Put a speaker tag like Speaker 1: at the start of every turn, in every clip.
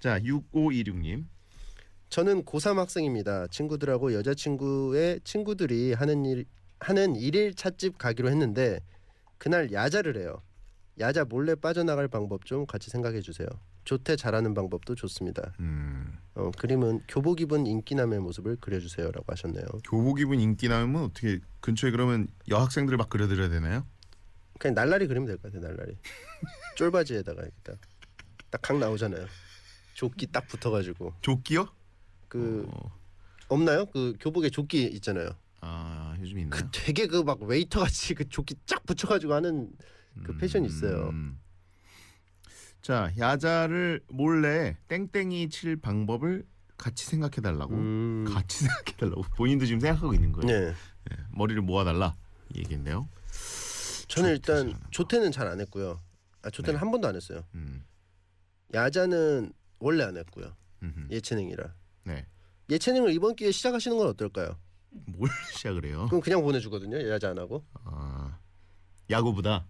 Speaker 1: 자 6526님.
Speaker 2: 저는 고3 학생입니다. 친구들하고 여자친구의 친구들이 하는 일 하는 일일 찻집 가기로 했는데 그날 야자를 해요. 야자 몰래 빠져나갈 방법 좀 같이 생각해 주세요. 조퇴 잘하는 방법도 좋습니다.
Speaker 1: 음,
Speaker 2: 어, 그림은 교복 입은 인기남의 모습을 그려주세요라고 하셨네요.
Speaker 1: 교복 입은 인기 나오면 어떻게 근처에 그러면 여학생들을 막 그려드려야 되나요?
Speaker 2: 그냥 날라리 그리면 될 것 같아요. 날라리. 쫄바지에다가 이렇게 딱딱각 나오잖아요. 조끼 딱 붙어가지고
Speaker 1: 조끼요?
Speaker 2: 그
Speaker 1: 어,
Speaker 2: 없나요? 그 교복에 조끼 있잖아요.
Speaker 1: 아 요즘 있나요?
Speaker 2: 그 되게 그 막 웨이터 같이 그 조끼 쫙 붙여가지고 하는 그 패션 이 있어요.
Speaker 1: 음. 자 야자를 몰래 땡땡이 칠 방법을 같이 생각해 달라고.
Speaker 2: 음.
Speaker 1: 같이 생각해 달라고. 본인도 지금 생각하고 있는 거예요.
Speaker 2: 네.
Speaker 1: 예, 머리를 모아 달라 이 얘기인데요.
Speaker 2: 저는 일단. 조퇴는 잘 안 했고요. 아 조퇴는
Speaker 1: 네.
Speaker 2: 한 번도 안 했어요.
Speaker 1: 음.
Speaker 2: 야자는 원래 안 했고요.
Speaker 1: 음흠.
Speaker 2: 예체능이라.
Speaker 1: 네.
Speaker 2: 예체능을 이번 기회에 시작하시는 건 어떨까요?
Speaker 1: 뭘 시작을 해요?
Speaker 2: 그럼 그냥 보내주거든요. 야자 안 하고.
Speaker 1: 아, 야구보다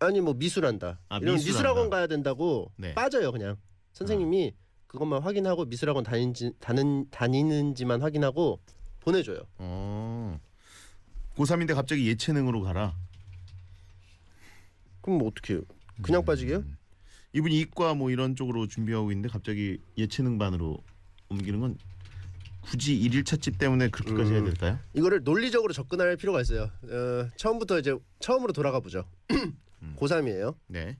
Speaker 2: 아니 뭐 미술한다.
Speaker 1: 아,
Speaker 2: 이러면
Speaker 1: 미술한다.
Speaker 2: 미술학원 가야 된다고
Speaker 1: 네.
Speaker 2: 빠져요 그냥. 선생님이 그것만 확인하고 미술학원 다니는지 다는 다니는지만 확인하고 보내줘요.
Speaker 1: 어. 고3인데 갑자기 예체능으로 가라.
Speaker 2: 그럼 뭐 어떻게 해요? 그냥
Speaker 1: 음.
Speaker 2: 빠지게요?
Speaker 1: 이분이 이과 뭐 이런 쪽으로 준비하고 있는데 갑자기 예체능 반으로 옮기는 건 굳이 일일 찻집 때문에 그렇게까지
Speaker 2: 음.
Speaker 1: 해야 될까요?
Speaker 2: 이거를 논리적으로 접근할 필요가 있어요. 어, 처음부터 이제 처음으로 돌아가 보죠. 고3이에요.
Speaker 1: 네.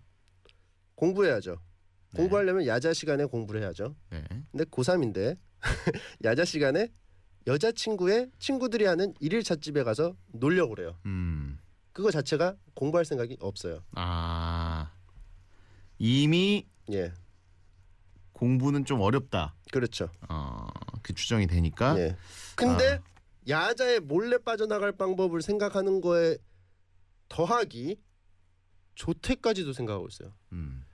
Speaker 2: 공부해야죠.
Speaker 1: 네.
Speaker 2: 공부하려면 야자 시간에 공부를 해야죠.
Speaker 1: 네.
Speaker 2: 근데 고3인데 야자 시간에 여자친구의 친구들이 하는 일일 찻집에 가서 놀려고 그래요.
Speaker 1: 음.
Speaker 2: 그거 자체가 공부할 생각이 없어요.
Speaker 1: 아. 이미
Speaker 2: 예.
Speaker 1: 공부는 좀 어렵다.
Speaker 2: 그렇죠.
Speaker 1: 어, 그 추정이 되니까
Speaker 2: 예. 근데
Speaker 1: 아.
Speaker 2: 야자에 몰래 빠져나갈 방법을 생각하는 거에 더하기 조퇴까지도 생각하고 있어요.
Speaker 1: 음.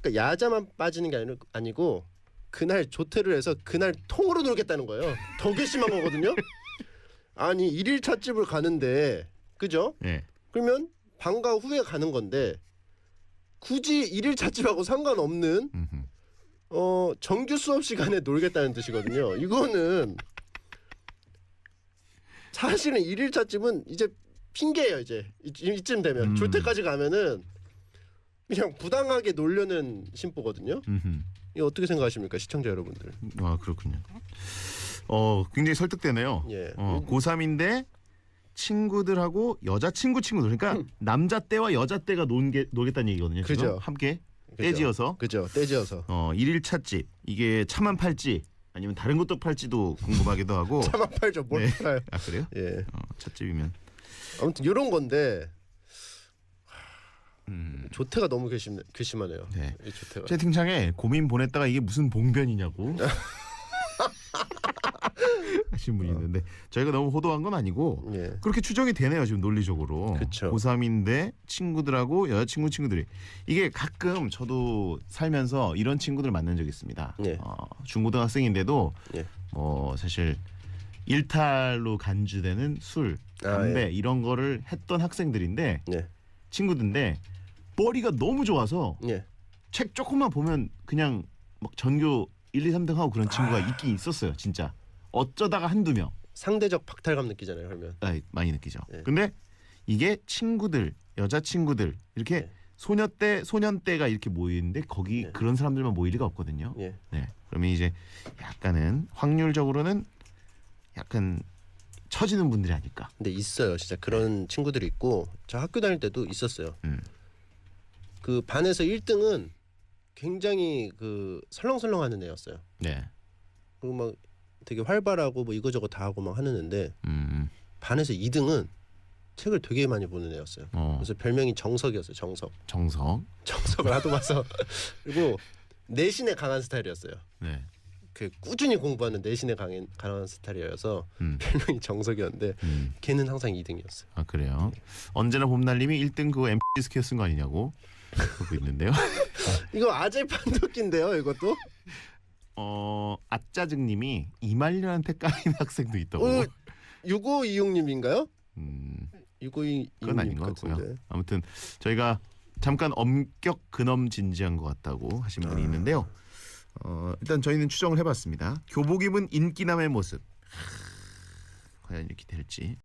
Speaker 2: 그러니까 야자만 빠지는 게 아니, 아니고 그날 조퇴를 해서 그날 통으로 놀겠다는 거예요. 더 괘씸한 거거든요. 아니 일일 찻집을 가는데 그죠?
Speaker 1: 예.
Speaker 2: 그러면 방과 후에 가는 건데 굳이 일일 찻집하고 상관없는
Speaker 1: 음흠.
Speaker 2: 어 정규 수업 시간에 놀겠다는 뜻이거든요. 이거는 사실은 일일 찻집은 이제 핑계예요. 이제 이, 이쯤 되면
Speaker 1: 음.
Speaker 2: 조퇴까지 가면은 그냥 부당하게 놀려는 심보거든요.
Speaker 1: 음흠.
Speaker 2: 이거 어떻게 생각하십니까, 시청자 여러분들?
Speaker 1: 아 그렇군요. 어 굉장히 설득되네요.
Speaker 2: 예.
Speaker 1: 어, 고3인데 친구들하고 여자 친구 친구들 그러니까 남자 때와 여자 때가 논게 놀겠다는 얘기거든요. 지금
Speaker 2: 그죠.
Speaker 1: 함께
Speaker 2: 그죠.
Speaker 1: 떼지어서
Speaker 2: 그죠. 떼지어서
Speaker 1: 어 일일 찻집 이게 차만 팔지 아니면 다른 것도 팔지도 궁금하기도 하고.
Speaker 2: 차만 팔죠. 뭘
Speaker 1: 네.
Speaker 2: 팔아요?
Speaker 1: 아 그래요?
Speaker 2: 예.
Speaker 1: 어, 찻집이면
Speaker 2: 아무튼 이런 건데
Speaker 1: 음.
Speaker 2: 조퇴가 너무 괘씸 괘씸하네요.
Speaker 1: 네.
Speaker 2: 이 조퇴가.
Speaker 1: 채팅창에 고민 보냈다가 이게 무슨 봉변이냐고 하신 분이 있는데 저희가 너무 호도한 건 아니고
Speaker 2: 예.
Speaker 1: 그렇게 추정이 되네요 지금 논리적으로
Speaker 2: 그쵸.
Speaker 1: 고3인데 친구들하고 여자친구 친구들이 이게 가끔 저도 살면서 이런 친구들 만난 적 있습니다
Speaker 2: 예.
Speaker 1: 어, 중고등학생인데도
Speaker 2: 예.
Speaker 1: 뭐 사실 일탈로 간주되는 술
Speaker 2: 아,
Speaker 1: 담배 이런 거를 했던 학생들인데
Speaker 2: 예.
Speaker 1: 친구들인데 머리가 너무 좋아서
Speaker 2: 예.
Speaker 1: 책 조금만 보면 그냥 막 전교 1, 2, 3등 하고 그런 친구가
Speaker 2: 아.
Speaker 1: 있긴 있었어요 진짜 어쩌다가 한두 명
Speaker 2: 상대적 박탈감 느끼잖아요. 그러면.
Speaker 1: 아, 많이 느끼죠.
Speaker 2: 예.
Speaker 1: 근데 이게 친구들, 여자 친구들 이렇게
Speaker 2: 예.
Speaker 1: 소녀 때, 소년 때가 이렇게 모이는데 거기
Speaker 2: 예.
Speaker 1: 그런 사람들만 모일 리가 없거든요.
Speaker 2: 예.
Speaker 1: 네. 그러면 이제 약간은 확률적으로는 약간 처지는 분들이 아닐까.
Speaker 2: 근데 있어요. 진짜 그런 친구들이 있고 저 학교 다닐 때도 있었어요.
Speaker 1: 음.
Speaker 2: 그 반에서 1등은 굉장히 그 설렁설렁하는 애였어요.
Speaker 1: 네.
Speaker 2: 그리고 막 되게 활발하고 뭐 이거저거 다 하고 막 하는 애인데
Speaker 1: 음.
Speaker 2: 반에서 2등은 책을 되게 많이 보는 애였어요.
Speaker 1: 어.
Speaker 2: 그래서 별명이 정석이었어요. 정석.
Speaker 1: 정석.
Speaker 2: 정석을 하도 봐서 그리고 내신에 강한 스타일이었어요.
Speaker 1: 네.
Speaker 2: 그 꾸준히 공부하는 내신에 강한, 강한 스타일이어서
Speaker 1: 음.
Speaker 2: 별명이 정석이었는데
Speaker 1: 음.
Speaker 2: 걔는 항상 2등이었어요.
Speaker 1: 아 그래요. 언제나 봄날님이 1등 그거 MP 스퀘어 쓴거 아니냐고 그러고 있는데요.
Speaker 2: 이거 아재 판독기인데요. 이것도
Speaker 1: 어 아짜증님이 이말년한테 까인 학생도 있다고.
Speaker 2: 어, 6526님인가요?
Speaker 1: 음.
Speaker 2: 6526님
Speaker 1: 그건 아닌 것 같고요.
Speaker 2: 같은데.
Speaker 1: 아무튼 저희가 잠깐 엄격 근엄 진지한 것 같다고 하신 분이
Speaker 2: 아.
Speaker 1: 있는데요. 어, 일단 저희는 추정을 해봤습니다. 교복 입은 인기남의 모습. 하, 과연 이렇게 될지.